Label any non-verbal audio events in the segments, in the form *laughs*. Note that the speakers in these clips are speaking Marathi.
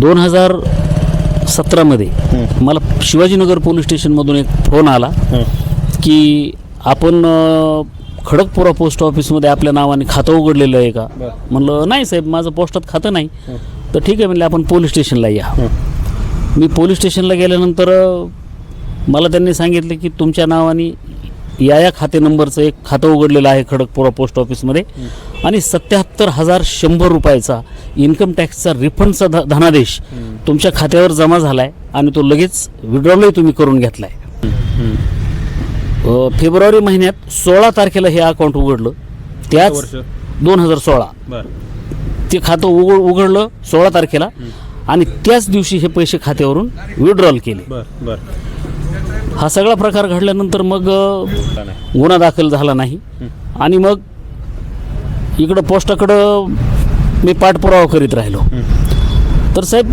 दोन हजार सतरामध्ये मला शिवाजीनगर पोलीस स्टेशनमधून एक फोन आला की आपण खडकपुरा पोस्ट ऑफिसमध्ये आपल्या नावाने खातं उघडलेलं आहे का. म्हणलं नाही साहेब माझं पोस्टात खातं नाही. तर ठीक आहे म्हणले आपण पोलीस स्टेशनला या. मी पोलीस स्टेशनला गेल्यानंतर मला त्यांनी सांगितलं की तुमच्या नावाने या या खाते नंबरचं एक खातं उघडलेलं आहे खडकपुरा पोस्ट ऑफिसमध्ये आणि सत्याहत्तर हजार शंभर रुपयाचा इन्कम टॅक्सचा रिफंडचा ध धनादेश तुमच्या खात्यावर जमा झाला आहे आणि तो लगेच विड्रॉलही तुम्ही करून घेतला आहे फेब्रुवारी महिन्यात सोळा तारखेला हे अकाउंट उघडलं. त्याच वर्ष? दोन हजार सोळा. ते खातं उघड उघडलं सोळा तारखेला आणि त्याच दिवशी हे पैसे खात्यावरून विड्रॉल केले. हा सगळा प्रकार घडल्यानंतर मग गुन्हा दाखल झाला नाही. आणि मग इकडं पोस्टाकडं मी पाठपुरावा करीत राहिलो. तर साहेब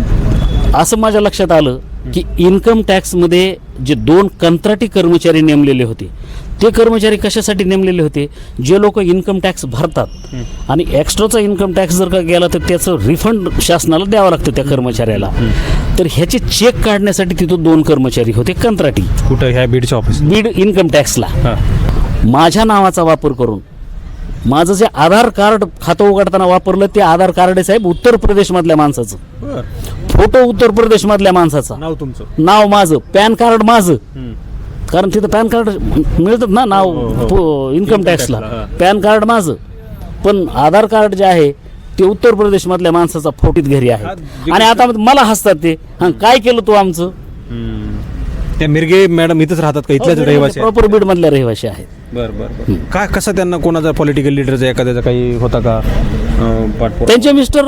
असं माझ्या लक्षात आलं की इन्कम टॅक्समध्ये जे दोन कंत्राटी कर्मचारी नेमलेले होते ते कर्मचारी कशासाठी नेमलेले होते? जे लोक इन्कम टॅक्स भरतात आणि एक्स्ट्राचा इन्कम टॅक्स जर का गेला तर त्याचं रिफंड शासनाला द्यावं लागतं त्या कर्मचाऱ्याला. तर ह्याचे चेक काढण्यासाठी तिथं दोन कर्मचारी होते कंत्राटी. कुठं? ह्या बीडच्या ऑफिस बीड इन्कम टॅक्सला माझ्या नावाचा वापर करून माझं जे आधार कार्ड खातं उघडताना वापरलं ते आधार कार्ड आहे साहेब उत्तर प्रदेशमधल्या माणसाचं. फोटो उत्तर प्रदेशमधल्या माणसाचा. नाव तुमचं. नाव माझं पॅन कार्ड माझं. कारण तिथं पॅन कार्ड मिळतात ना हो, नाव हो. इन्कम टॅक्सला taxला, हां. पॅन कार्ड माझं. पण आधार कार्ड जे आहे ते उत्तर प्रदेशमधल्या माणसाचा फोटीत घरी हा, आहे आणि आता मला हसतात ते. हां काय केलं तू आमचं. त्या मिरगे मॅडम इथंच राहतात का? इथल्याच रहिवासी? प्रॉपर बीड मधल्या रहिवासी आहेत. बर काय कसं त्यांना कोणाचा पॉलिटिकल लिडरचा एखाद्याचा काही होता का? त्यांचे मिस्टर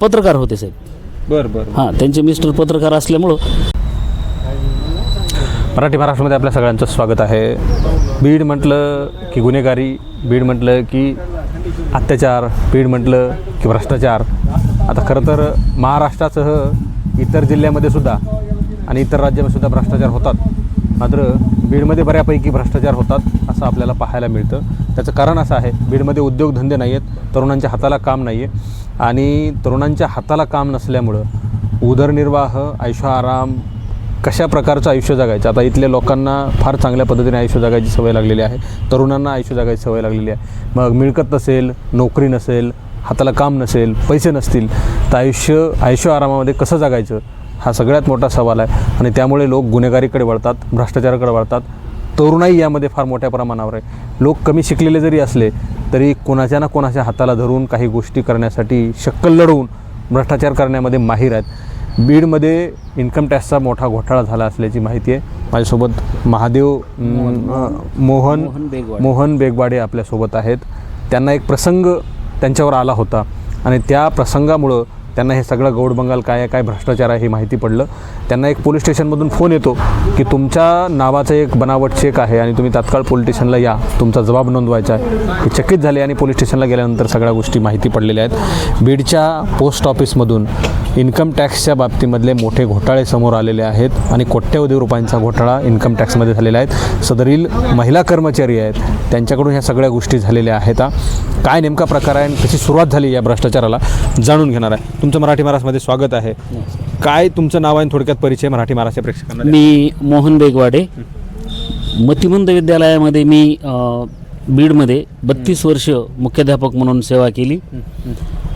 पत्रकार होते साहेब. बर बर. हां त्यांचे मिस्टर पत्रकार असल्यामुळं मराठी महाराष्ट्रामध्ये आपल्या सगळ्यांचं स्वागत आहे. बीड म्हटलं की गुन्हेगारी बीड म्हटलं की अत्याचार बीड म्हटलं की भ्रष्टाचार. आता खरं तर महाराष्ट्रासह इतर जिल्ह्यामध्ये सुद्धा आणि इतर राज्यामध्ये सुद्धा भ्रष्टाचार होतात. मात्र बीडमध्ये बऱ्यापैकी भ्रष्टाचार होतात असं आपल्याला पाहायला मिळतं. त्याचं कारण असं आहे बीडमध्ये उद्योगधंदे नाही आहेत तरुणांच्या हाताला काम नाही आहे आणि तरुणांच्या हाताला काम नसल्यामुळं उदरनिर्वाह ऐशोआराम कशा प्रकारचं आयुष्य जगायचं? आता इथल्या लोकांना फार चांगल्या पद्धतीने आयुष्य जगायची सवय लागलेली आहे. तरुणांना आयुष्य जगायची सवय लागलेली आहे. मग मिळकत नसेल नोकरी नसेल हाताला काम नसेल पैसे नसतील तर आयुष्य आयुष्य आरामामध्ये कसं जगायचं? हा सगळ्यात मोठा सवाल आहे. आणि त्यामुळे लोक गुन्हेगारीकडे वळतात भ्रष्टाचाराकडे वळतात. तरुणाई यामध्ये फार मोठ्या प्रमाणावर आहे. लोक कमी शिकलेले जरी असले तरी कोणाच्या ना कोणाच्या हाताला धरून काही गोष्टी करण्यासाठी शक्कल लढवून भ्रष्टाचार करण्यामध्ये माहीर आहेत. बीडमध्ये इन्कम टॅक्सचा मोठा घोटाळा झाला असल्याची माहिती आहे. माझ्यासोबत महादेव मोहन मोहन बेगवाडे. मोहन बेगवाडे आपल्यासोबत आहेत. त्यांना एक प्रसंग त्यांच्यावर आला होता. आणि त्या प्रसंगामुळं त्यांना हे सगळं गौड बंगाल काय आहे काय भ्रष्टाचार आहे हे माहिती पडलं. त्यांना एक पोलीस स्टेशनमधून फोन येतो की तुमच्या नावाचं एक बनावट चेक आहे आणि तुम्ही तात्काळ पोलीस स्टेशनला या. तुमचा जबाब नोंदवायचा आहे. हे चकित झाले आणि पोलीस स्टेशनला गेल्यानंतर सगळ्या गोष्टी माहिती पडलेल्या आहेत. बीडच्या पोस्ट ऑफिसमधून इन्कम टॅक्सच्या बाबतीमधले मोठे घोटाळे समोर आलेले आहेत आणि कोट्यवधी रुपयांचा घोटाळा इन्कम टॅक्समध्ये झालेला आहे. सदरील महिला कर्मचारी आहेत. त्यांच्याकडून ह्या सगळ्या गोष्टी झालेल्या आहेत. काय नेमका प्रकार आहे आणि कशी सुरुवात झाली या भ्रष्टाचाराला जाणून घेणार आहे. तुमचं मराठी महाराष्ट्रामध्ये स्वागत आहे. काय तुमचं नाव आहे थोडक्यात परिचय मराठी महाराष्ट्र प्रेक्षकांना द्या. मी मोहन बेगवाडे. मतिमंद विद्यालयामध्ये मी अ, बीडमध्ये बत्तीस वर्ष मुख्याध्यापक म्हणून सेवा केली.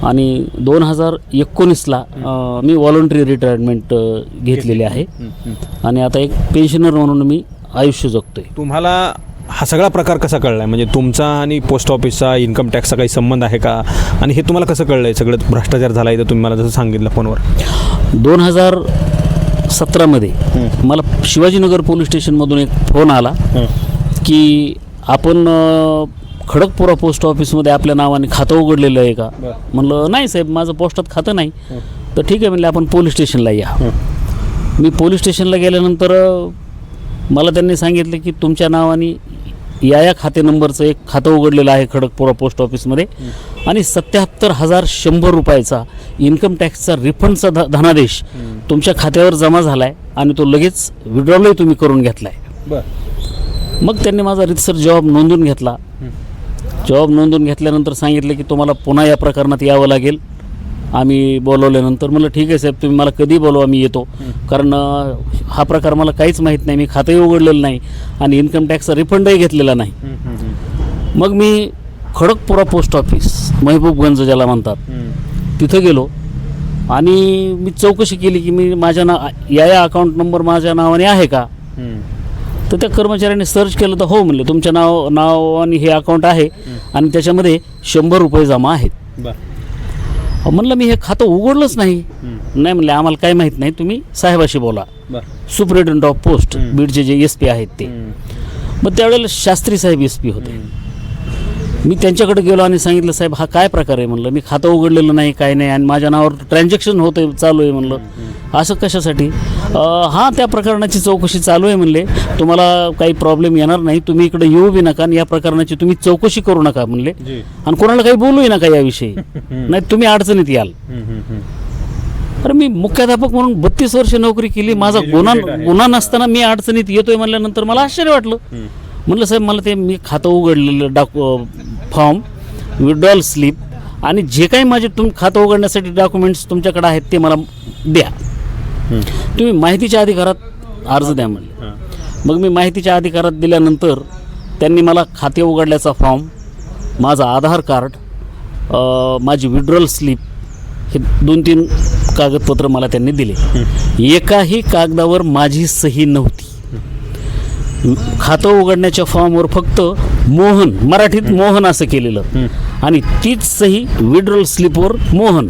आणि दोन हजार एकोणीसला अ, मी व्हॉलंटरी रिटायरमेंट अ, घेतलेली आहे. आणि आता एक पेन्शनर म्हणून मी आयुष्य जगतोय. तुम्हाला हा सगळा प्रकार कसा कळला आहे म्हणजे तुमचा आणि पोस्ट ऑफिसचा इन्कम टॅक्सचा काही संबंध आहे का? आणि हे तुम्हाला कसं कळलं आहे सगळं भ्रष्टाचार झाला आहे तर तुम्ही मला जसं सांगितलं फोनवर. दोन हजार सतरामध्ये मला शिवाजीनगर पोलीस स्टेशनमधून एक फोन आला की आपण खडकपुरा पोस्ट ऑफिसमध्ये आपल्या नावाने खातं उघडलेलं आहे का. म्हणलं नाही साहेब माझं पोस्टात खातं नाही. तर ठीक आहे म्हणले आपण पोलीस स्टेशनला या. मी पोलीस स्टेशनला गेल्यानंतर मला त्यांनी सांगितलं की तुमच्या नावाने या या खाते नंबरचं एक खातं उघडलेलं आहे खडकपुरा पोस्ट ऑफिसमध्ये. आणि सत्याहत्तर हजार शंभर रुपयाचा इन्कम टॅक्सचा रिफंडचा ध धनादेश तुमच्या खात्यावर जमा झाला आहे आणि तो लगेच विड्रॉलही तुम्ही करून घेतला आहे बरं. मग त्यांनी माझा रितसर जबाब नोंदून घेतला. जबाब नोंदवून घेतल्यानंतर सांगितलं की तुम्हाला पुन्हा या प्रकरणात यावं लागेल. आम्ही बोलवल्यानंतर म्हणलं ठीक आहे साहेब तुम्ही मला कधी बोलवा मी येतो. कारण हा प्रकार मला काहीच माहीत नाही मी खातंही उघडलेलं नाही आणि इन्कम टॅक्सचा रिफंडही घेतलेला नाही. मग मी खडकपुरा पोस्ट ऑफिस महबूबगंज ज्याला म्हणतात तिथं गेलो आणि मी चौकशी केली की मी माझ्या ना या या अकाउंट नंबर माझ्या नावाने आहे का? तर त्या कर्मचाऱ्याने सर्च केलं तर हो म्हणले तुमच्या नाव नावाने हे अकाउंट आहे आणि त्याच्यामध्ये शंभर रुपये जमा आहेत. म्हणलं मी हे खातं उघडलंच नाही. नाही म्हणले आम्हाला काही माहीत नाही तुम्ही साहेबाशी बोला. सुप्रिटेंडंट ऑफ पोस्ट बीडचे जे एस पी आहेत ते. मग त्यावेळेला शास्त्री साहेब एस पी होते. मी त्यांच्याकडे गेलो आणि सांगितलं साहेब हा काय प्रकार आहे? म्हणलं मी खातं उघडलेलं नाही काय नाही आणि माझ्या नावावर ट्रान्झॅक्शन होतं चालू आहे म्हणलं. असं कशासाठी? हां त्या प्रकरणाची चौकशी चालू आहे म्हणले. तुम्हाला काही प्रॉब्लेम येणार नाही. तुम्ही इकडे येऊ बी नका आणि या प्रकरणाची तुम्ही चौकशी करू नका म्हणले. आणि कोणाला काही बोलूही नका याविषयी. *laughs* नाही तुम्ही अडचणीत याल. अरे मी मुख्याध्यापक म्हणून बत्तीस वर्ष नोकरी केली. माझा गुन्हा गुन्हा नसताना मी अडचणीत येतोय म्हणल्यानंतर मला आश्चर्य वाटलं. म्हणलं साहेब मला ते मी खातं उघडलेलं डाकू फॉर्म विड्रॉल स्लिप आणि जे काही माझे तुम खातं उघडण्यासाठी डॉक्युमेंट्स तुमच्याकडे आहेत ते मला द्या. तुम्ही माहितीच्या अधिकारात अर्ज द्या म्हणले. मग मी माहितीच्या अधिकारात दिल्यानंतर त्यांनी मला खाते उघडल्याचा फॉर्म माझं आधार कार्ड माझी विड्रॉल स्लिप हे दोन तीन कागदपत्र मला त्यांनी दिले. एकाही कागदावर माझी सही नव्हती. खातं उघडण्याच्या फॉर्मवर फक्त मोहन मराठीत मोहन असं केलेलं. आणि तीच सही विड्रॉल स्लिपवर मोहन.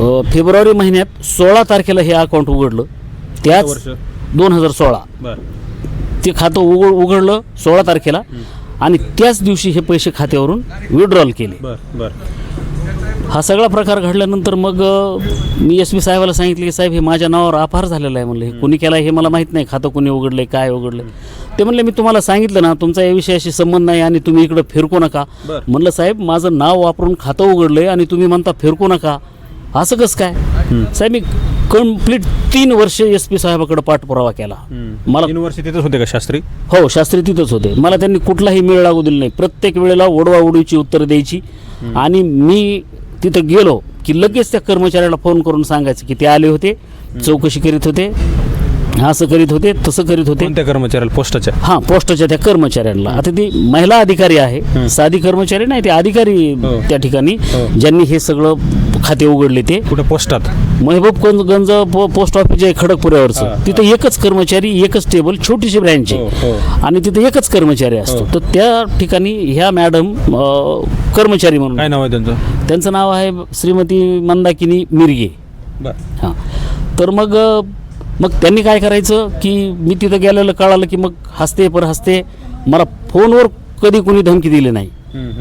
फेब्रुवारी महिन्यात सोळा तारखेला हे अकाउंट उघडलं. त्याच वर्ष? दोन हजार सोळा. बर. ते खातं उघड उघडलं सोळा तारखेला. आणि त्याच दिवशी हे पैसे खात्यावरून विड्रॉल केले. बर बर. हा सगळा प्रकार घडल्यानंतर मग मी एस पी साहेबाला सांगितले की साहेब हे माझ्या नावावर अपहार झालेला आहे. म्हणलं हे कुणी केला हे मला माहीत नाही. खातं कुणी उघडलंय काय उघडलंय? ते म्हणले मी तुम्हाला सांगितलं ना तुमचा या विषयाशी संबंध नाही आणि तुम्ही इकडं फिरकू नका. म्हणलं साहेब माझं नाव वापरून खातं उघडलंय आणि तुम्ही म्हणता फिरकू नका. असं कसं काय? साहेब मी कंप्लीट तीन वर्ष एस पी साहेबाकडे पाठपुरावा केला. मला तीन वर्ष तिथेच होते का शास्त्री? हो शास्त्री तिथंच होते. मला त्यांनी कुठलाही मेळ लागू दिला नाही. प्रत्येक वेळेला ओढवा ओढीची उत्तरं द्यायची. आणि मी तिथं गेलो की लगेच त्या कर्मचाऱ्याला फोन करून सांगायचं की ते आले होते चौकशी करीत होते असं करीत होते तसं करीत होते. कोणत्या कर्मचाऱ्याला? पोस्टाच्या? हां पोस्टच्या त्या कर्मचाऱ्यांना. आता ती महिला अधिकारी आहे साधी कर्मचारी नाही ते अधिकारी हो. त्या ठिकाणी. हो. ज्यांनी हे सगळं खाते उघडले ते. कुठे पोस्टात? महबूबगंज गंज पोस्ट ऑफिस आहे खडकपुऱ्यावरचं हा, तिथं एकच कर्मचारी एकच टेबल छोटीशी ब्रँच हो, आहे. हो. आणि तिथं एकच कर्मचारी असतो. हो. तर त्या ठिकाणी ह्या मॅडम कर्मचारी म्हणून. काय नाव आहे त्यांचं? त्यांचं नाव आहे श्रीमती मंदाकिनी मिरगे. हां. तर मग मग त्यांनी काय करायचं की मी तिथं गेलेलं कळालं की मग हसते पर हसते मला फोनवर कधी कुणी धमकी दिली नाही.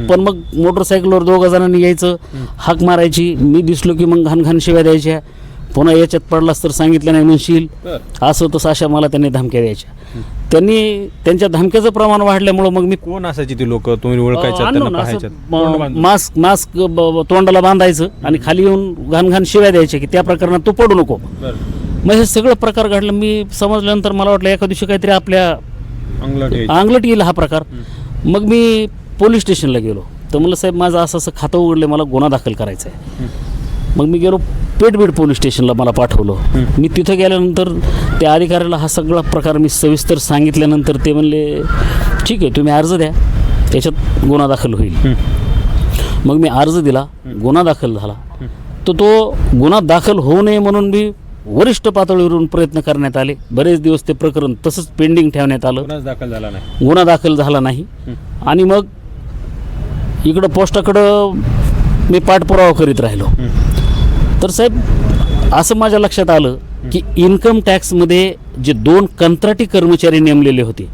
पण मग मोटरसायकलवर दोघं जणांनी यायचं हाक मारायची मी दिसलो की मग घाण घाण शिव्या द्यायच्या. पुन्हा याच्यात पडलास तर सांगितलं नाही म्हणशील. असं तसं अशा मला त्यांनी धमक्या द्यायच्या. त्यांनी त्यांच्या धमक्याचं प्रमाण वाढल्यामुळं मग मी कोण असायची ती लोक? तुम्ही बांधून. मास्क मास्क तोंडाला बांधायचं आणि खाली येऊन घाण घाण शिव्या द्यायच्या की त्या प्रकरणात तू पडू नको. मग हे सगळं प्रकार घडलं. मी समजल्यानंतर मला वाटलं एका दिवशी काहीतरी आपल्या. अंगलट येईल हा प्रकार. मग मी पोलीस स्टेशनला गेलो. तर म्हणलं साहेब माझं असं असं खातं उघडलं मला गुन्हा दाखल करायचा आहे मग मी गेलो पेटबीड पोलीस स्टेशनला मला पाठवलं. मी तिथं गेल्यानंतर त्या अधिकाऱ्याला हा सगळा प्रकार मी सविस्तर सांगितल्यानंतर ते म्हणले ठीक आहे तुम्ही अर्ज द्या त्याच्यात गुन्हा दाखल होईल. मग मी अर्ज दिला गुन्हा दाखल झाला. तर तो गुन्हा दाखल होऊ नये म्हणून मी वरिष्ठ पातळीवरून प्रयत्न करण्यात आले. बरेच दिवस ते प्रकरण तसंच पेंडिंग ठेवण्यात आलं. गुन्हाच दाखल झाला नाही. गुन्हा दाखल झाला नाही. आणि मग इकडं पोस्टाकडं मी पाठपुरावा करीत राहिलो. तर साहेब असं माझ्या लक्षात आलं की इन्कम टॅक्समध्ये जे दोन कंत्राटी कर्मचारी नेमलेले होते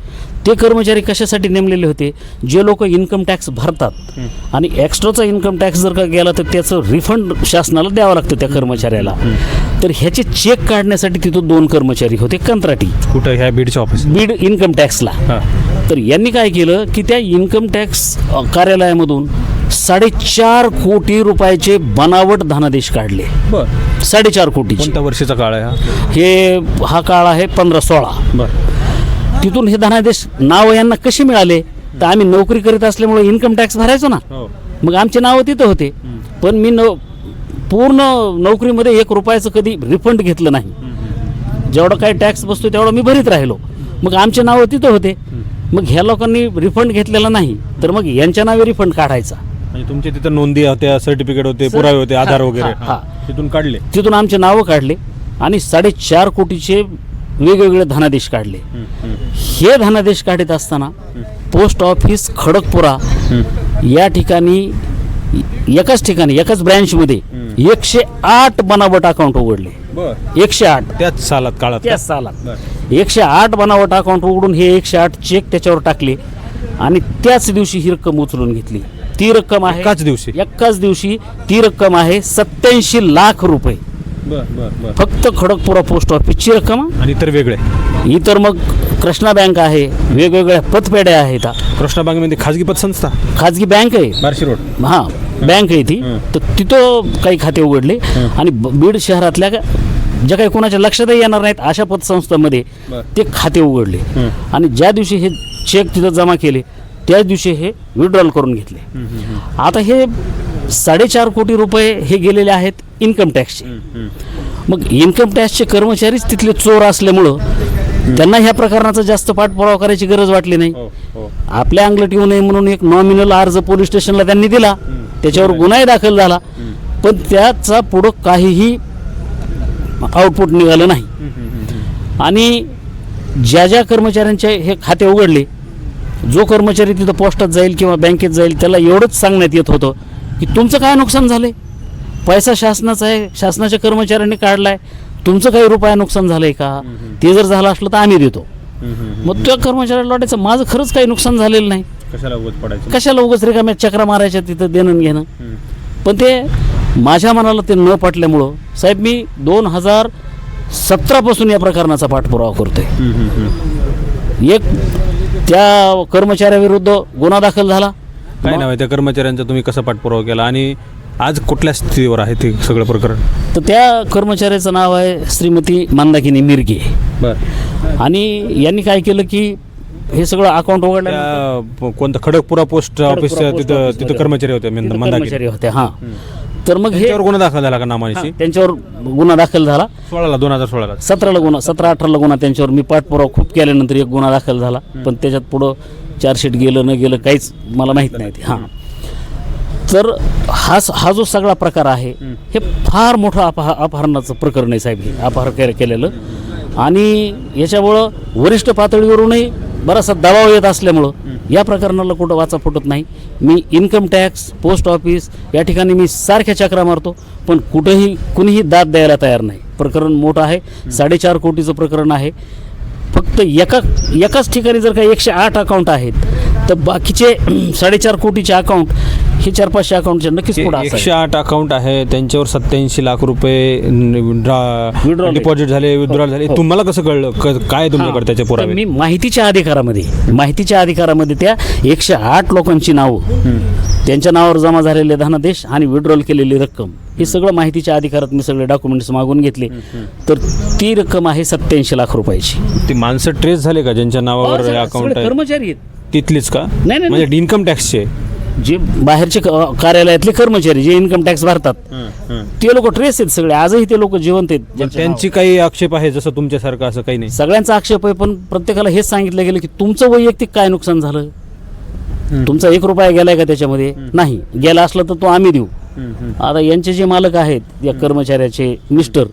ते कर्मचारी कशासाठी नेमलेले होते? जे लोक इन्कम टॅक्स भरतात आणि एक्स्ट्राचा इन्कम टॅक्स जर का गेला तर त्याचं रिफंड शासनाला द्यावं लागतं त्या कर्मचाऱ्याला. तर ह्याचे चेक काढण्यासाठी तिथं दोन कर्मचारी होते कंत्राटी. कुठं? ह्या बीडच्या ऑफिस बीड इन्कम टॅक्सला तर यांनी काय केलं की त्या इन्कम टॅक्स कार्यालयामधून साडेचार कोटी रुपयाचे बनावट धनादेश काढले. साडेचार कोणत्या वर्षीचा काळ आहे हा? हे हा काळ आहे पंधरा सोळा. बर. तिथून हे धनादेश नाव यांना कसे मिळाले? तर आम्ही नोकरी करीत असल्यामुळे इन्कम टॅक्स भरायचो ना. हो. मग आमचे नावं तिथं होते. पण मी न पूर्ण नोकरीमध्ये एक रुपयाचं कधी रिफंड घेतलं नाही. जेवढं काही टॅक्स बसतो तेवढं मी भरीत राहिलो. मग आमचे नावं तिथं होते. मग ह्या लोकांनी रिफंड घेतलेला नाही. तर मग यांच्या नावे रिफंड काढायचा. म्हणजे तुमचे तिथं नोंदी होत्या सर्टिफिकेट होते पुरावे होते आधार वगैरे. तिथून काढले. तिथून आमचे नावं काढले आणि साडेचार कोटीचे वेगवेगळे धनादेश काढले. हे धनादेश काढत असताना पोस्ट ऑफिस खडकपुरा या ठिकाणी एकाच ठिकाणी एकाच ब्रँचमध्ये एकशे आठ बनावट अकाउंट उघडले. एकशे आठ. त्याच सालात काळात? त्याच सालात. एकशे आठ बनावट अकाउंट उघडून हे एकशे आठ चेक त्याच्यावर टाकले आणि त्याच दिवशी ही रक्कम उचलून घेतली. ती रक्कम आहे एकाच दिवशी? एकाच दिवशी ती रक्कम आहे सत्याऐंशी लाख रुपये. बर बर बर. फक्त खडकपुरा पोस्ट ऑफिसची रक्कम. आणि इतर वेगळे? इतर मग कृष्णा बँक आहे वेगवेगळ्या पतपेढ्या आहेत कृष्णा बँकेमध्ये खाजगी पतसंस्था? खाजगी बँक आहे. बार्शी रोड. हां बँक आहे ती. तर तिथं काही खाते उघडले. आणि बीड शहरातल्या ज्या काही कोणाच्या लक्षातही येणार नाहीत अशा पतसंस्थांमध्ये. ते खाते उघडले. आणि ज्या दिवशी हे चेक तिथं जमा केले त्याच दिवशी हे विड्रॉल करून घेतले. आता हे साडेचार कोटी रुपये हे गेलेले आहेत इन्कम टॅक्सचे मग इन्कम टॅक्सचे कर्मचारीच तिथले चोर असल्यामुळं त्यांना ह्या प्रकरणाचा जास्त पाठपुरावा करायची गरज वाटली नाही. हो हो. आपल्या अंगलट येऊ नये म्हणून एक नॉमिनल अर्ज पोलीस स्टेशनला त्यांनी दिला. त्याच्यावर गुन्हाही दाखल झाला. पण त्याचा पुढं काहीही आउटपुट निघालं नाही. आणि ज्या ज्या कर्मचाऱ्यांचे हे खाते उघडले जो कर्मचारी तिथं पोस्टात जाईल किंवा बँकेत जाईल त्याला एवढंच सांगण्यात येत होतं. की तुमचं काय नुकसान झालंय? पैसा शासनाचा आहे शासनाच्या कर्मचाऱ्यांनी काढलाय. तुमचं काही रुपया नुकसान झालंय का? ते जर झालं असलं तर आम्ही देतो. मग त्या कर्मचाऱ्याला वाटायचं माझं खरंच काही नुकसान झालेलं नाही. कशाला उगत पडायचं? कशाला उगाच रिकाम्या चक्रा मारायच्या तिथं देणं घेणं? पण ते माझ्या मनाला ते न पटल्यामुळं साहेब मी दोन हजार सतरापासून या प्रकरणाचा पाठपुरावा करतोय. एक त्या कर्मचाऱ्याविरुद्ध गुन्हा दाखल झाला. काय नाव आहे? त्या कर्मचाऱ्यांचा तुम्ही कसा पाठपुरावा केला? आणि आज कुठल्या स्थितीवर आहे ते सगळं प्रकरण? तर त्या कर्मचाऱ्याचं नाव आहे श्रीमती मंदाकिनी मिरगे. बर. आणि यांनी काय केलं की हे सगळं अकाउंट उघडलं त्या कोणतं खडकपुरा पोस्ट ऑफिस तिथं तिथं कर्मचारी होते मंदाकिनी कर्मचारी होते हां. तर मग हे त्याच्यावर गुन्हा दाखल झाला का नामानिशी? त्यांच्यावर गुन्हा दाखल झाला. सोळाला दोन हजार सोळाला. सतराला गुन्हा सतरा अठराला गुन्हा त्यांच्यावर मी पाठपुरावा खूप केल्यानंतर एक गुन्हा दाखल झाला. पण त्याच्यात पुढं चार्जशीट गेलं न गेलं काहीच मला माहीत नाही. ते हां तर हा हा जो सगळा प्रकार आहे हे फार मोठं अपहा अपहरणाचं प्रकरण आहे साहेब हे अपहार के केलेलं. आणि याच्यामुळं वरिष्ठ पातळीवरूनही बराचसा दबाव येत असल्यामुळं या प्रकरणाला कुठं वाचा फुटत नाही. मी इन्कम टॅक्स पोस्ट ऑफिस या ठिकाणी मी सारख्या चक्रा मारतो पण कुठंही कुणीही दाद द्यायला तयार नाही. प्रकरण मोठं आहे. साडेचार कोटीचं प्रकरण आहे. फक्त एका एकाच ठिकाणी जर का एकशे आठ अकाउंट आहेत तर बाकीचे साडेचार कोटीचे अकाउंट हे चार पाचशे अकाउंटचे नक्कीच पुढे एकशे आठ अकाउंट आहे त्यांच्यावर सत्याऐंशी लाख रुपये Withdrawal. डिपॉझिट झाले विड्रॉल झाले. तुम्हाला कसं कळलं? क- काय तुमच्याकडे त्याचे पुरावे? मी माहितीच्या अधिकारामध्ये माहितीच्या अधिकारामध्ये त्या एकशे आठ लोकांची नावं त्यांच्या नावावर जमा झालेले धनादेश आणि विड्रॉल केलेली रक्कम हे सगळं माहितीच्या अधिकारात मी सगळे डॉक्युमेंट्स मागून घेतले. तर ती रक्कम आहे सत्याऐंशी लाख रुपयाची. ती माणसं ट्रेस झाले का ज्यांच्या नावावर अकाउंट सगळे आहे? कर्मचारी आहेत. तिथलीच का? नाही, नाही. म्हणजे इन्कम टॅक्सचे जे बाहेरचे कार्यालयातले कर्मचारी जे इन्कम टॅक्स भरतात ते लोक ट्रेस आहेत सगळे. आजही ते लोक जिवंत आहेत. त्यांची काही आक्षेप आहे जसं तुमच्यासारखं असं काही नाही? सगळ्यांचा आक्षेप आहे पण प्रत्येकाला हेच सांगितलं गेलं की तुमचं वैयक्तिक काय नुकसान झालं? तुमचा एक रुपया गेलाय का त्याच्यामध्ये? नाही. गेला असलं तर तो आम्ही देऊ. आता यांचे जे मालक आहेत या कर्मचाऱ्याचे मिस्टर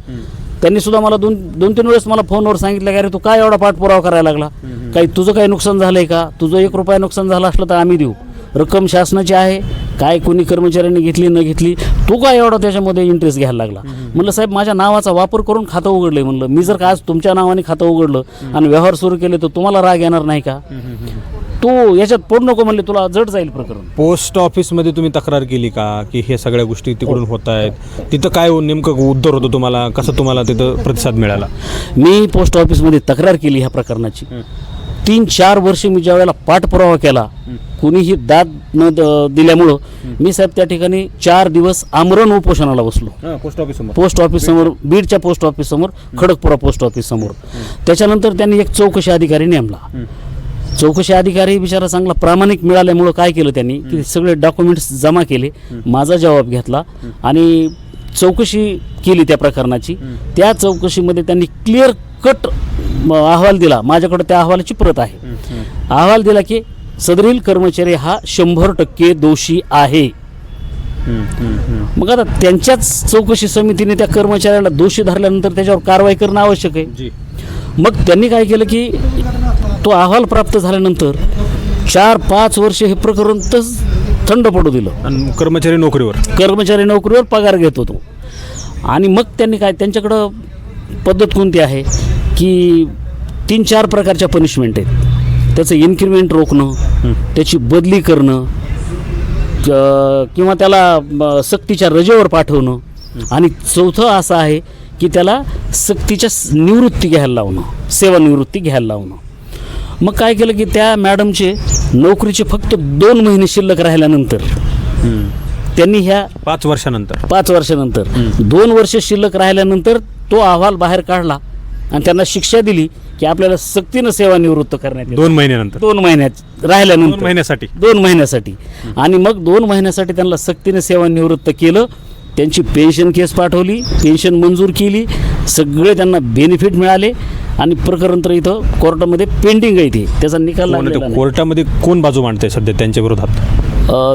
त्यांनी सुद्धा मला दोन दोन तीन वेळेस मला फोनवर सांगितलं की अरे तू काय एवढा पाठपुरावा करायला लागला? काही तुझं काही नुकसान झालंय का? तुझं एक रुपया नुकसान झालं असलं तर आम्ही देऊ. रक्कम शासनाची आहे काय कोणी कर्मचाऱ्यांनी घेतली न घेतली तू काय एवढा त्याच्यामध्ये इंटरेस्ट घ्यायला लागला. म्हणलं साहेब माझ्या नावाचा वापर करून खातं उघडलंय म्हणलं. मी जर का आज तुमच्या नावाने खातं उघडलं आणि व्यवहार सुरू केले तर तुम्हाला राग येणार नाही का? तू याच्यात पडू नको म्हणले तुला जड जाईल प्रकरण. पोस्ट ऑफिसमध्ये तुम्ही तक्रार केली का? की हे सगळ्या गोष्टी तिकडून होत आहेत? तिथं काय नेमकं उत्तर होतं तुम्हाला? कसं तुम्हाला तिथं प्रतिसाद मिळाला? मी पोस्ट ऑफिसमध्ये तक्रार केली ह्या प्रकरणाची. तीन चार वर्ष मी ज्या वेळेला पाठपुरावा केला कुणीही दाद न दिल्यामुळं मी साहेब त्या ठिकाणी चार दिवस आमरण उपोषणाला बसलो. पोस्ट ऑफिस पोस्ट ऑफिस समोर बीडच्या पोस्ट ऑफिस समोर खडकपुरा पोस्ट ऑफिस समोर. त्याच्यानंतर त्यांनी एक चौकशी अधिकारी नेमला. चौकशी अधिकारी बिचारा चांगला प्रामाणिक मिळाल्यामुळं काय केलं त्यांनी? की सगळे डॉक्युमेंट्स जमा केले माझा जबाब घेतला आणि चौकशी केली त्या प्रकरणाची. त्या चौकशीमध्ये त्यांनी क्लिअर कट अहवाल दिला. माझ्याकडे त्या अहवालाची प्रत आहे. अहवाल दिला की सदरील कर्मचारी हा शंभर टक्के दोषी आहे. मग आता त्यांच्याच चौकशी समितीने त्या कर्मचाऱ्याला दोषी धरल्यानंतर त्याच्यावर कारवाई करणं आवश्यक आहे. मग त्यांनी काय केलं की तो अहवाल प्राप्त झाल्यानंतर चार पाच वर्ष हे प्रकरण तस थंड पडू दिलं. आणि कर्मचारी नोकरीवर. कर्मचारी नोकरीवर पगार घेत होतो. आणि मग त्यांनी काय त्यांच्याकडं पद्धत कोणती आहे? की तीन चार प्रकारच्या पनिशमेंट आहेत. त्याचं इन्क्रिमेंट रोखणं त्याची बदली करणं किंवा त्याला सक्तीच्या रजेवर पाठवणं. आणि चौथं असं आहे की त्याला सक्तीच्या निवृत्ती घ्यायला लावणं सेवानिवृत्ती घ्यायला लावणं. मग काय केलं की त्या मॅडमचे नोकरीचे फक्त दोन महिने शिल्लक राहिल्यानंतर त्यांनी ह्या पाच वर्षानंतर. पाच वर्षानंतर दोन वर्ष शिल्लक राहिल्यानंतर तो अहवाल बाहेर काढला. आणि त्यांना शिक्षा दिली की आपल्याला सक्तीनं सेवानिवृत्त करण्यात येईल. दोन महिन्यानंतर. दोन महिन्यात दोन राहिल्यानंतर महिन्यासाठी. दोन महिन्यासाठी. आणि मग दोन महिन्यासाठी त्यांना सक्तीने सेवानिवृत्त केलं. त्यांची पेन्शन केस पाठवली पेन्शन मंजूर केली. सगळे त्यांना बेनिफिट मिळाले. आणि प्रकरण तर इथं कोर्टामध्ये पेंडिंग आहे ते. त्याचा निकाल कोण आहे लागलेला ते? नाही. कोर्टामध्ये कोण बाजू मांडते सध्या त्यांच्या विरोधात? अ,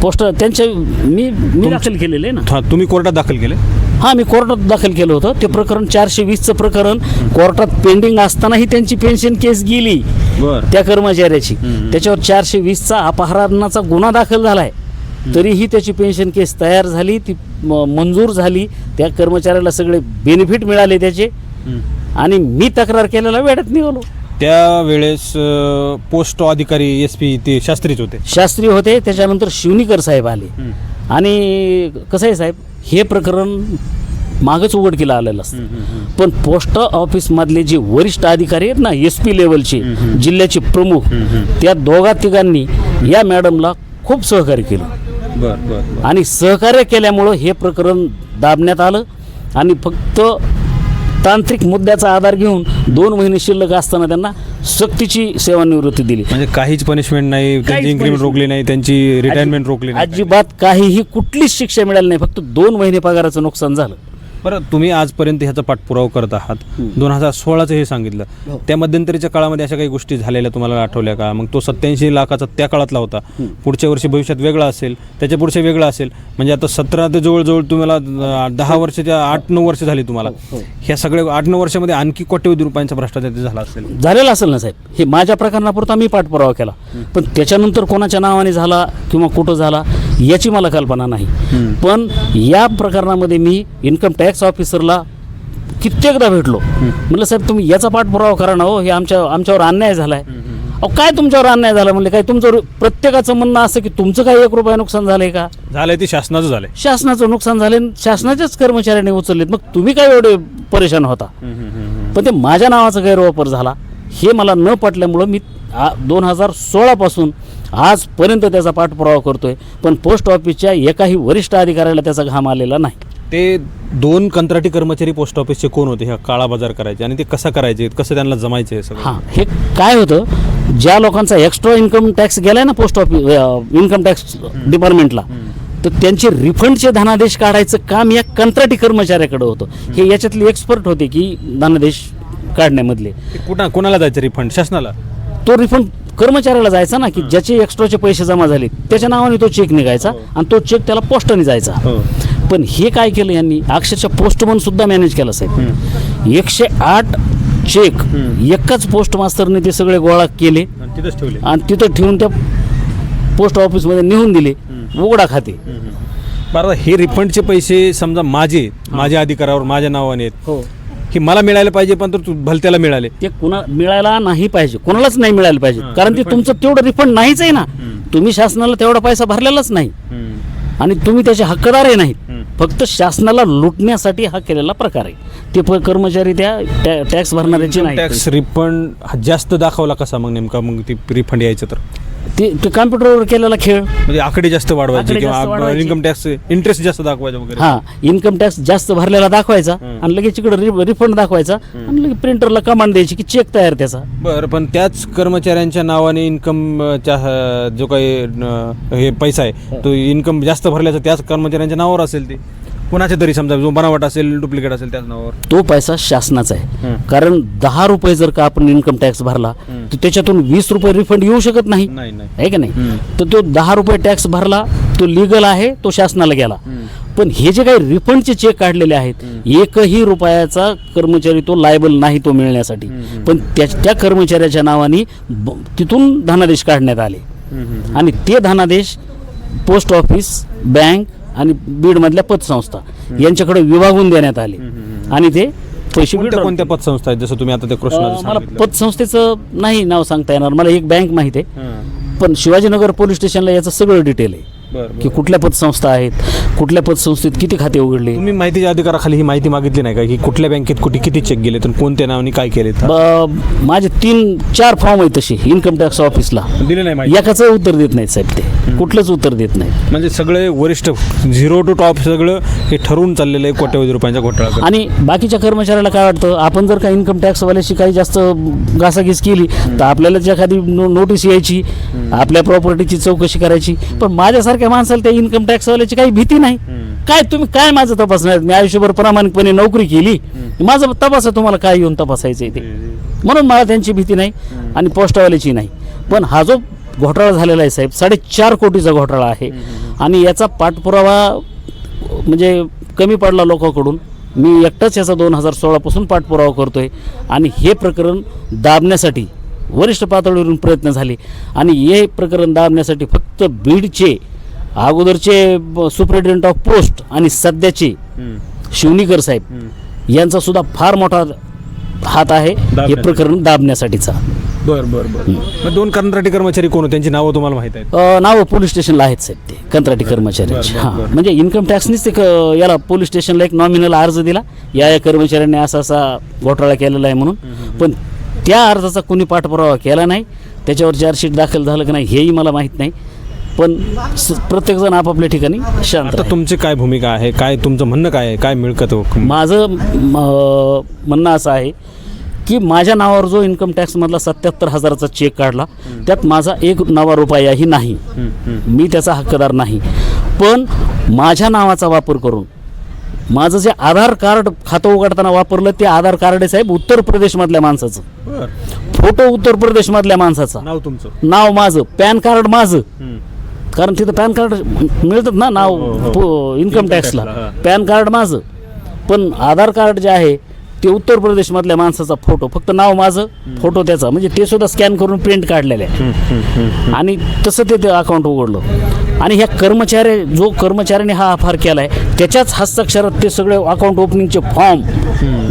पोस्ट त्यांच्या मी मी दाखल केलेले ना. हा तुम्ही कोर्टात दाखल केले? हां मी कोर्टात दाखल केलं होतं. ते प्रकरण चारशे वीसचं प्रकरण कोर्टात पेंडिंग असतानाही त्यांची पेन्शन केस गेली. त्या कर्मचाऱ्याची. त्याच्यावर चारशे वीसचा अपहरणाचा गुन्हा दाखल झाला आहे तरीही त्याची पेन्शन केस तयार झाली ती मंजूर झाली. त्या कर्मचाऱ्याला सगळे बेनिफिट मिळाले त्याचे. आणि मी तक्रार केलेला वेळात निघालो. त्यावेळेस पोस्ट अधिकारी एस पी ते शास्त्रीच होते. शास्त्री होते. त्याच्यानंतर शिवनीकर साहेब आले. आणि कसं आहे साहेब हे प्रकरण मागच उघडकीला आलेलं असतं. पण पोस्ट ऑफिसमधले जे वरिष्ठ अधिकारी आहेत ना एस पी लेवलचे जिल्ह्याचे प्रमुख त्या दोघा तिघांनी या मॅडमला खूप सहकार्य केलं. बर बर. आणि सहकार्य केल्यामुळं हे प्रकरण दाबण्यात आलं आणि फक्त तांत्रिक मुद्द्याचा आधार घेऊन दोन महिने शिल्लक असताना त्यांना सक्तीची सेवानिवृत्ती दिली. म्हणजे काहीच पनिशमेंट नाही त्यांची इन्क्रीमेंट punishment. रोखली नाही त्यांची रिटायरमेंट रोखली नाही. अजिबात काहीही कुठलीच शिक्षा मिळाली नाही. फक्त दोन महिने पगाराचं नुकसान झालं. बरं तुम्ही आजपर्यंत ह्याचा पाठपुरावा करत आहात. दोन हजार सोळाचं हे सांगितलं. त्या मध्यंतरीच्या काळामध्ये अशा काही गोष्टी झालेल्या तुम्हाला आठवल्या का? मग तो सत्याऐंशी लाखाचा त्या काळातला होता. पुढच्या वर्षी भविष्यात वेगळा असेल त्याच्या पुढच्या वेगळा असेल. म्हणजे आता सतरा ते जवळजवळ तुम्हाला दहा वर्षाच्या आठ नऊ वर्ष झाली तुम्हाला. ह्या सगळ्या आठ नऊ वर्षामध्ये आणखी कोट्यवधी रुपयांचा भ्रष्टाचार झाला असेल. झालेलं असेल ना साहेब? हे माझ्या प्रकरणापुरता मी पाठपुरावा केला. पण त्याच्यानंतर कोणाच्या नावाने झाला किंवा कुठं झाला याची मला कल्पना नाही. पण या प्रकरणामध्ये मी इन्कम टॅक्स ऑफिसरला कित्येकदा भेटलो. म्हटलं साहेब तुम्ही याचा पाठपुरावा करा ना हो हे आमच्या आमच्यावर अन्याय झाला आहे अहो काय तुमच्यावर अन्याय झाला? म्हणले काय तुमचं प्रत्येकाचं म्हणणं असं की तुमचं काही एक रुपया नुकसान झालंय का? झालंय ते शासनाचं झालंय. शासनाचं नुकसान झाले शासनाच्याच कर्मचाऱ्यांनी उचललेत. मग तुम्ही काय एवढे परेशान होता? पण ते माझ्या नावाचा गैरवापर झाला. हे मला न पटल्यामुळं मी दोन हजार सोळापासून आजपर्यंत त्याचा पाठपुरावा करतोय. पण पोस्ट ऑफिसच्या एकाही वरिष्ठ अधिकाऱ्याला त्याचा घाम आलेला नाही. ते दोन कंत्राटी कर्मचारी पोस्ट ऑफिसचे कोण होते? ह्या काळा बाजार करायचे आणि ते कसं करायचे? कसं त्यांना जमायचे हे सगळं? हां हे काय होतं? ज्या लोकांचा एक्स्ट्रा इन्कम टॅक्स गेलाय ना पोस्ट ऑफिस इन्कम टॅक्स डिपार्टमेंटला तर त्यांचे रिफंडचे धनादेश काढायचं काम या कंत्राटी कर्मचाऱ्याकडे होतं. हे याच्यातले एक्सपर्ट होते की धनादेश काढण्यामधले. कुठं कोणाला जायचं रिफंड शासनाला? तो रिफंड कर्मचाऱ्याला जायचा ना की ज्याचे एक्स्ट्राचे पैसे जमा झाले त्याच्या नावाने तो चेक निघायचा आणि तो चेक त्याला पोस्टाने जायचा. हो. पण हे काय केलं यांनी? अक्षरशः पोस्टमन सुद्धा मॅनेज केलं साहेब. एकशे आठ चेक एकाच पोस्ट मास्तरने ते सगळे गोळा केले. आणि तिथं ठेवून त्या पोस्ट ऑफिसमध्ये नेऊन दिले. उघडा खाते. बरं हे रिफंडचे पैसे समजा माझे माझ्या अधिकारावर माझ्या नावाने आहेत. हो. हे मला मिळायला पाहिजे पण तर भलत्याला मिळाले. ते कुणा मिळायला नाही पाहिजे. कोणालाच नाही मिळायला पाहिजे. कारण ते तुमचं तेवढं रिफंड नाहीच आहे ना. तुम्ही शासनाला तेवढा पैसा भरलेलाच नाही. आणि तुम्ही त्याचे हक्कदार आहे नाहीत. फक्त शासनाला लुटण्यासाठी हा केलेला प्रकार आहे. ते प- कर्मचारी त्या टॅ- टॅक्स भरणाऱ्याचे नाही. टॅक्स रिफंड जास्त दाखवला कसा मग नेमका मग ती रिफंड यायचं तर? ते ते कॉम्प्युटरवर केलेला खेळ. म्हणजे आकडे जास्त वाढवायचे आकडे जास्त किंवा वाढवायचे. इन्कम टॅक्स इंटरेस्ट जास्त दाखवायचा वगैरे. हा इन्कम टॅक्स जास्त भरलेला दाखवायचा आणि लगेच इकडे रिफंड दाखवायचा आणि लगेच प्रिंटरला कमांड द्यायची की चेक तयार त्याचा. बरं पण त्याच कर्मचाऱ्यांच्या नावाने इन्कमच्या जो काही अं, हे पैसा आहे तो इन्कम जास्त भरल्याचा त्याच कर्मचाऱ्यांच्या नावावर असेल ते. कोणाच्या तरी समजा जो बनावट असेल डुप्लिकेट असेल त्याच नावावर. तो पैसा शासनाचा आहे. हं. कारण दहा रुपये जर का आपण इन्कम टॅक्स भरला तर त्याच्यातून वीस रुपये रिफंड येऊ शकत नाही. नाही नाही. आहे का नाही? हं. तर तो दहा रुपये टॅक्स भरला तो लिगल आहे तो शासनाला गेला. पण हे जे काही रिफंडचे चेक काढलेले आहेत एकही रुपयाचा कर्मचारी तो लायबल नाही तो मिळण्यासाठी. पण त्या त्या कर्मचाऱ्याच्या नावाने ब- तिथून धनादेश काढण्यात आले. आणि ते धनादेश पोस्ट ऑफिस बँक आणि बीडमधल्या पतसंस्था यांच्याकडे विभागून देण्यात आले आणि ते पैसे कोणत्या पतसंस्था आहेत जसं तुम्ही आता त्या अ, कृष्णाचं मला. पतसंस्थेचं नाही नाव सांगता येणार मला एक बँक माहीत आहे. पण शिवाजीनगर पोलीस स्टेशनला याचं सगळं डिटेल आहे. की कुठल्या पतसंस्था आहेत? कुठल्या पतसंस्थेत किती खाते उघडले? तुम्ही माहितीच्या अधिकाराखाली ही माहिती मागितली नाही का? की कुठल्या बँकेत कुठे किती चेक गेले तर कोणत्या नावाने काय केले माझे तीन चार फॉर्म आहेत तसे इन्कम टॅक्स ऑफिसला दिले नाही माहिती. एकाचं उत्तर देत नाहीत साहेब ते. कुठलंच उत्तर देत नाहीत. म्हणजे सगळे वरिष्ठ झिरो टू टॉप सगळं हे ठरवून चाललेलं आहे कोट्यवधी रुपयांचा घोटाळा. आणि बाकीच्या कर्मचाऱ्याला काय वाटतं? आपण जर का इन्कम टॅक्सवाल्याशी काही जास्त घासाघीस केली तर आपल्याला जी एखादी नो नोटीस यायची आपल्या प्रॉपर्टीची चौकशी करायची. पण माझ्यासारख्या माणसाला त्या इन्कम टॅक्सवाल्याची काही भीती नाही. काय तुम्ही काय माझं तपासणार मी आयुष्यभर प्रामाणिकपणे नोकरी केली. माझं तपासा तुम्हाला काय येऊन तपासायचं आहे ते. म्हणून मला त्यांची भीती नाही आणि पोस्टवाल्याची नाही. पण हा जो घोटाळा झालेला आहे साहेब साडेचार कोटीचा घोटाळा आहे. आणि याचा पाठपुरावा म्हणजे कमी पडला लोकांकडून. मी एकटाच याचा दोन हजार सोळापासून पाठपुरावा करतोय. आणि हे प्रकरण दाबण्यासाठी वरिष्ठ पातळीवरून प्रयत्न झाले. आणि हे प्रकरण दाबण्यासाठी फक्त बीडचे अगोदरचे सुप्रिटेंडेंट ऑफ पोस्ट आणि सध्याचे शिवनीकर साहेब यांचा सुद्धा फार मोठा हात आहे हे. प्रकरण दाबण्यासाठीचा. बर बर बर. दोन कंत्राटी कर्मचारी कोण? त्यांची नावं तुम्हाला माहीत आहेत? नावं पोलीस स्टेशनला आहेत साहेब ते कंत्राटी कर्मचाऱ्यांची हां. म्हणजे इन्कम टॅक्सनीच ते याला पोलीस स्टेशनला एक नॉमिनल अर्ज दिला. या या कर्मचाऱ्यांनी असा असा घोटाळा केलेला आहे म्हणून. पण त्या अर्जाचा कोणी पाठपुरावा केला नाही. त्याच्यावर चार्जशीट दाखल झालं की नाही हेही मला माहीत नाही. पण स- प्रत्येकजण आपापल्या ठिकाणी शांत आता राहील. तुमचे काय भूमिका आहे? काय तुमचं म्हणणं काय आहे? काय मिळकत हो? माझं म, म्हणणं असं आहे की माझ्या नावावर जो इन्कम टॅक्समधला सत्याहत्तर हजाराचा चेक काढला त्यात माझा एक नवा रुपयाही नाही. मी त्याचा हक्कदार नाही. पण माझ्या नावाचा वापर करून माझं जे आधार कार्ड खातं उघडताना वापरलं ते आधार कार्ड आहे साहेब उत्तर प्रदेशमधल्या माणसाचं. बर. फोटो उत्तर प्रदेशमधल्या माणसाचा. नाव तुमचं? नाव माझं पॅन कार्ड माझं. हम्म. कारण तिथं पॅन कार्ड मिळतात ना हो, नाव हो. इन्कम टॅक्सला टॅक्सला, हा. पॅन कार्ड माझं. पण आधार कार्ड जे आहे ते उत्तर प्रदेशमधल्या माणसाचा फोटो फक्त नाव माझं फोटो त्याचा. म्हणजे ते सुद्धा स्कॅन करून प्रिंट काढलेले आहे. आणि तसं ते अकाउंट उघडलं. आणि ह्या कर्मचारी जो कर्मचाऱ्याने हा अफार केला आहे त्याच्याच हस्ताक्षरात ते सगळे अकाउंट ओपनिंगचे फॉर्म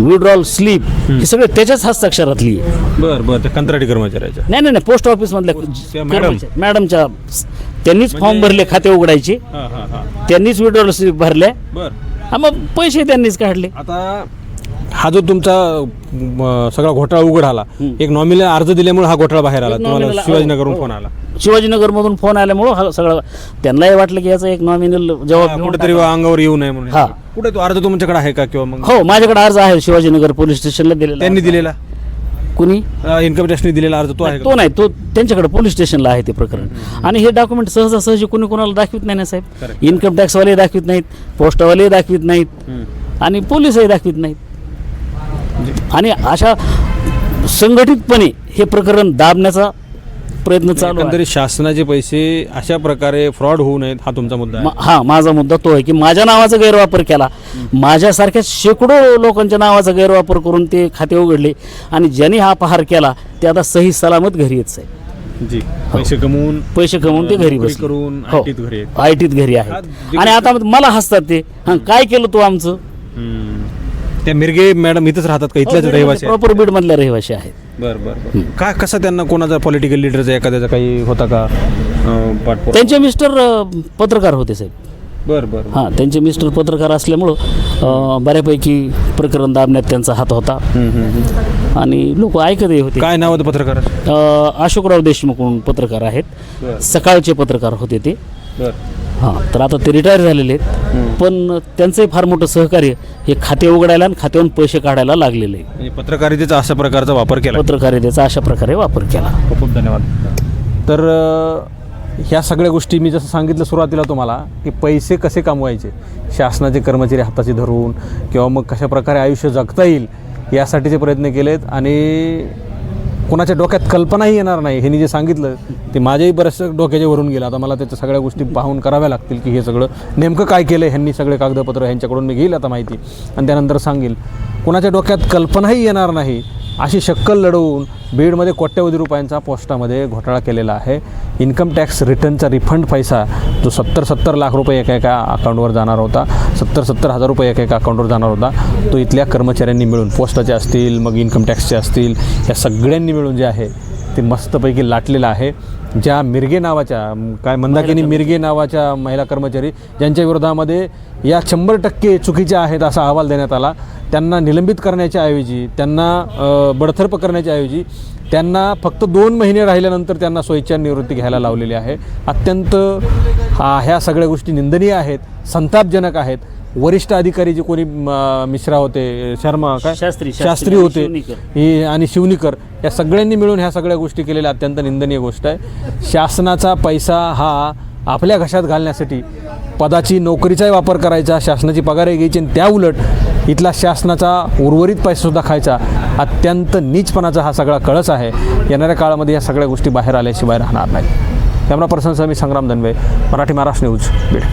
विड्रॉल स्लिप हे सगळे त्याच्याच हस्ताक्षरातली. बर बर त्या कंत्राटी कर्मचाऱ्याच्या. नाही नाही नाही पोस्ट ऑफिसमधल्या त्या मॅडम? मॅडमच्या त्यांनीच फॉर्म म्हणजे- भरले खाते उघडायचे. त्यांनीच विड्रॉल स्लिप भरल्या. बर. हा मग पैसे त्यांनीच काढले. आता हा जो तुमचा म, सगळा घोटाळा उघड आला. एक नॉमिनल अर्ज दिल्यामुळे हा घोटाळा बाहेर आला तुम्हाला शिवाजीनगरहून हो, फोन. आला शिवाजीनगरमधून फोन आल्यामुळं हा सगळं त्यांनाही वाटलं की याचा एक नॉमिनल घेऊन कुठेतरी. अंगावर येऊ नये म्हणून हा. कुठे तो अर्ज तुमच्याकडे आहे का किंवा मग हो माझ्याकडे अर्ज आहे शिवाजीनगर पोलीस स्टेशनला दिलेला त्यांनी दिलेला कुणी इन्कम टॅक्सने दिलेला अर्ज तो आहे तो नाही तो त्यांच्याकडे पोलीस स्टेशनला आहे ते प्रकरण आणि हे डॉक्युमेंट सहजासहजी कोणी कोणाला दाखवित नाही ना साहेब Correct. इन्कम टॅक्सवाले दाखवित नाहीत पोस्टवाले दाखवित नाहीत हम्म. आणि पोलीसही दाखवित नाहीत आणि अशा संघटितपणे हे प्रकरण दाबण्याचा प्रयत्न चालू आहे. एकंदरीत शासनाचे पैसे अशा प्रकारे फ्रॉड होऊ नयेत हा तुमचा मुद्दा आहे. मा- हा माझा मुद्दा तो आहे की माझ्या नावाचा गैरवापर केला. माझ्यासारख्या शेकडो लोकांच्या नावाचा गैरवापर करून ते खाते उघडले आणि ज्यांनी हा पहार केला ते आता सही सलामत घरी येत आहे जी पैसे कमवून पैसे कमवून ते घरी नोकरी बसले. करून हो. IT त घरी आहेत. आय टीत घरी हा, आहेत जे आणि आता मला हसतात ते. हा काय केलं तू आमचं? हम्म. त्या मिरगे मॅडम इथंच राहतात का? इथल्याच रहिवासी आहेत? प्रॉपर बीड मधल्या रहिवासी आहेत. बर बर बर. काय कसा त्यांना कोणाचा पॉलिटिकल लिडरचा एखाद्याचा काही होता का? अं, पाठपुरावा? त्यांचे मिस्टर अं, पत्रकार होते साहेब. बरं बरं हां त्यांचे मिस्टर पत्रकार असल्यामुळं अं, बऱ्यापैकी प्रकरण दाबण्यात त्यांचा हात होता. आणि लोक ऐकतही होते. काय नाव होतं पत्रकाराचं? अं, अशोकराव देशमुख म्हणून पत्रकार आहेत. सकाळचे पत्रकार होते ते. बरं. हां तर आता ते रिटायर झालेले आहेत. पण त्यांचंही फार मोठं सहकार्य हे खाते उघडायला आणि खात्यावरून पैसे काढायला लागलेलं आहे. म्हणजे पत्रकारितेचा अशा प्रकारचा वापर केला. पत्रकारितेचा अशा प्रकारे वापर केला. खूप खूप धन्यवाद. तर अ, ह्या सगळ्या गोष्टी मी जसं सांगितलं सुरुवातीला तुम्हाला की पैसे कसे कमवायचे? शासनाचे कर्मचारी हाताशी धरून किंवा मग कशा प्रकारे आयुष्य जगता येईल यासाठीचे प्रयत्न केलेत आणि कोणाच्या डोक्यात कल्पनाही येणार नाही. ह्यांनी जे सांगितलं ते माझ्याही बऱ्याचशा डोक्याच्या वरून गेलं. आता मला त्याच्या सगळ्या गोष्टी पाहून कराव्या लागतील की हे सगळं नेमकं काय केलं ह्यांनी सगळे कागदपत्र ह्यांच्याकडून मी घेईल आता माहिती. आणि त्यानंतर सांगेल कोणाच्या डोक्यात कल्पनाही येणार नाही. अशी शक्कल लढवून बीडमध्ये कोट्यवधी रुपयांचा पोस्टामध्ये घोटाळा केलेला आहे. इन्कम टॅक्स रिटर्नचा रिफंड पैसा जो सत्तर सत्तर लाख रुपये एका एका अकाउंटवर जाणार होता सत्तर सत्तर हजार रुपये एका एका अकाउंटवर जाणार होता तो इथल्या कर्मचाऱ्यांनी मिळून पोस्टाचे असतील मग इन्कम टॅक्सचे असतील या सगळ्यांनी मिळून जे आहे ते मस्तपैकी लाटलेलं आहे. ज्या मिरगे नावाच्या काय मंदाकिनी मिरगे नावाच्या महिला कर्मचारी ज्यांच्या विरोधामध्ये या शंभर टक्के चुकीच्या आहेत असा अहवाल देण्यात आला. त्यांना निलंबित करण्याच्या ऐवजी त्यांना अ, बडतर्फ करण्याच्या ऐवजी त्यांना फक्त दोन महिने राहिल्यानंतर त्यांना स्वइच्छा निवृत्ती घ्यायला लावलेली आहे. अत्यंत हा ह्या सगळ्या गोष्टी निंदनीय आहेत संतापजनक आहेत. वरिष्ठ अधिकारी जे कोणी मिश्रा होते शर्मा काय? शास्त्री, शास्त्री होते. हे आणि शिवनीकर या सगळ्यांनी मिळून ह्या सगळ्या गोष्टी केलेल्या अत्यंत निंदनीय गोष्ट आहे. शासनाचा पैसा हा आपल्या घशात घालण्यासाठी पदाची नोकरीचाही वापर करायचा शासनाची पगारही घ्यायची आणि त्या उलट इथला शासनाचा उर्वरित पैसासुद्धा खायचा अत्यंत नीचपणाचा हा सगळा कळस आहे. येणाऱ्या काळामध्ये या सगळ्या गोष्टी बाहेर आल्याशिवाय राहणार नाही कॅमेरा पर्सनसह मी संग्राम दनवे मराठी महाराष्ट्र न्यूज बीड.